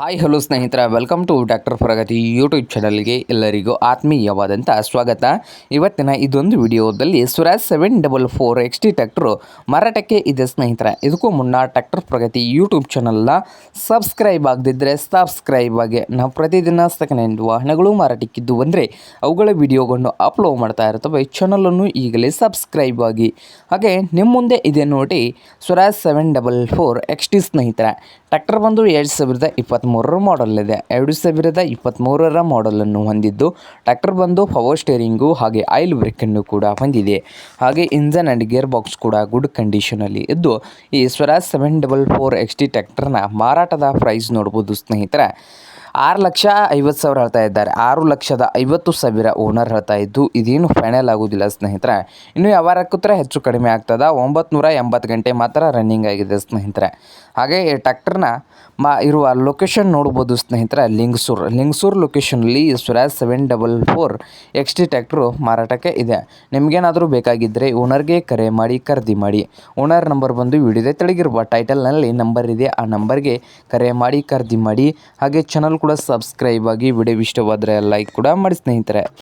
Hi hello ಸ್ನೇಹಿತರ. Welcome to doctor Pragati YouTube ಚಾನಲ್ಗೆ ಎಲ್ಲರಿಗೂ ಆತ್ಮೀಯವಾದಂಥ ಸ್ವಾಗತ. ಇವತ್ತಿನ ಇದೊಂದು ವಿಡಿಯೋದಲ್ಲಿ Swaraj seven double four X T tractor ಮಾರಾಟಕ್ಕೆ ಇದೆ ಸ್ನೇಹಿತರ. ಇದಕ್ಕೂ ಮುನ್ನ ಟ್ಯಾಕ್ಟರ್ ಪ್ರಗತಿ ಯೂಟ್ಯೂಬ್ ಚಾನಲ್ನ ಸಬ್ಸ್ಕ್ರೈಬ್ ಆಗದಿದ್ದರೆ ಸಬ್ಸ್ಕ್ರೈಬ್ ಆಗಿ. ನಾವು ಪ್ರತಿದಿನ ಸೆಕೆಂಡ್ ಹ್ಯಾಂಡ್ ವಾಹನಗಳು ಮಾರಾಟಕ್ಕಿದ್ದು ಅಂದರೆ ಅವುಗಳ ವಿಡಿಯೋಗಳನ್ನು ಅಪ್ಲೋಡ್ ಮಾಡ್ತಾ ಇರ್ತವೆ. ಚಾನಲನ್ನು ಈಗಲೇ ಸಬ್ಸ್ಕ್ರೈಬ್ ಆಗಿ. ಹಾಗೆ ನಿಮ್ಮ ಮುಂದೆ ಇದೆ ನೋಡಿ Swaraj seven double four X T ಸ್ನೇಹಿತರ. ಟ್ರ್ಯಾಕ್ಟರ್ ಬಂದು ಎರಡು ಸಾವಿರದ ಇಪ್ಪತ್ತ್ಮೂರರ ಮಾಡಲ್ ಇದೆ. ಎರಡು ಸಾವಿರದ ಇಪ್ಪತ್ತ್ಮೂರರ ಮಾಡಲನ್ನು ಹೊಂದಿದ್ದು ಟ್ರ್ಯಾಕ್ಟರ್ ಬಂದು ಪವರ್ ಸ್ಟೇರಿಂಗು ಹಾಗೆ ಆಯಿಲ್ ಬ್ರೇಕನ್ನು ಕೂಡ ಹೊಂದಿದೆ. ಹಾಗೆ ಇಂಜನ್ ಆ್ಯಂಡ್ ಗೇರ್ ಬಾಕ್ಸ್ ಕೂಡ ಗುಡ್ ಕಂಡೀಷನಲ್ಲಿ ಇದ್ದು, ಈ Swaraj seven double four X T ಟ್ರ್ಯಾಕ್ಟರ್ನ ಮಾರಾಟದ ಪ್ರೈಸ್ ನೋಡ್ಬೋದು ಸ್ನೇಹಿತರೆ. ಆರು ಲಕ್ಷ ಐವತ್ತು ಸಾವಿರ ಹೇಳ್ತಾ ಇದ್ದಾರೆ. ಆರು ಲಕ್ಷದ ಐವತ್ತು ಸಾವಿರ ಓನರ್ ಹೇಳ್ತಾ ಇದ್ದು, ಇದೇನು ಫೈನಲ್ ಆಗೋದಿಲ್ಲ ಸ್ನೇಹಿತರೆ. ಇನ್ನು ಯಾವಾರ ಕೂತ್ರೆ ಹೆಚ್ಚು ಕಡಿಮೆ ಆಗ್ತದ. ಒಂಬತ್ತು ಎಂಬತ್ತು ಗಂಟೆ ಮಾತ್ರ ರನ್ನಿಂಗ್ ಆಗಿದೆ ಸ್ನೇಹಿತರೆ. ಹಾಗೆ ಈ ಟ್ರ್ಯಾಕ್ಟರ್ನ ಮಾ, ಇರುವ ಲೊಕೇಶನ್ ನೋಡ್ಬೋದು ಸ್ನೇಹಿತರೆ, Lingsur. Lingsur ಲೊಕೇಶನಲ್ಲಿ Swaraj seven double four X T tractor ಮಾರಾಟಕ್ಕೆ ಇದೆ. ನಿಮಗೇನಾದರೂ ಬೇಕಾಗಿದ್ದರೆ ಓನರ್ಗೆ ಕರೆ ಮಾಡಿ, ಖರೀದಿ ಮಾಡಿ. ಓನರ್ ನಂಬರ್ ಬಂದು ವಿಡಿಯೋದೇ ತೆಳಗಿರುವ ಟೈಟಲ್ನಲ್ಲಿ ನಂಬರ್ ಇದೆ. ಆ ನಂಬರ್ಗೆ ಕರೆ ಮಾಡಿ, ಖರೀದಿ ಮಾಡಿ. ಹಾಗೆ ಚಾನಲ್ ಕೂಡ ಸಬ್ಸ್ಕ್ರೈಬ್ ಆಗಿ ವಿಡಿಯೋ ಇಷ್ಟವಾದರೆ ಲೈಕ್ ಕೂಡ ಮಾಡಿ ಸ್ನೇಹಿತರೆ.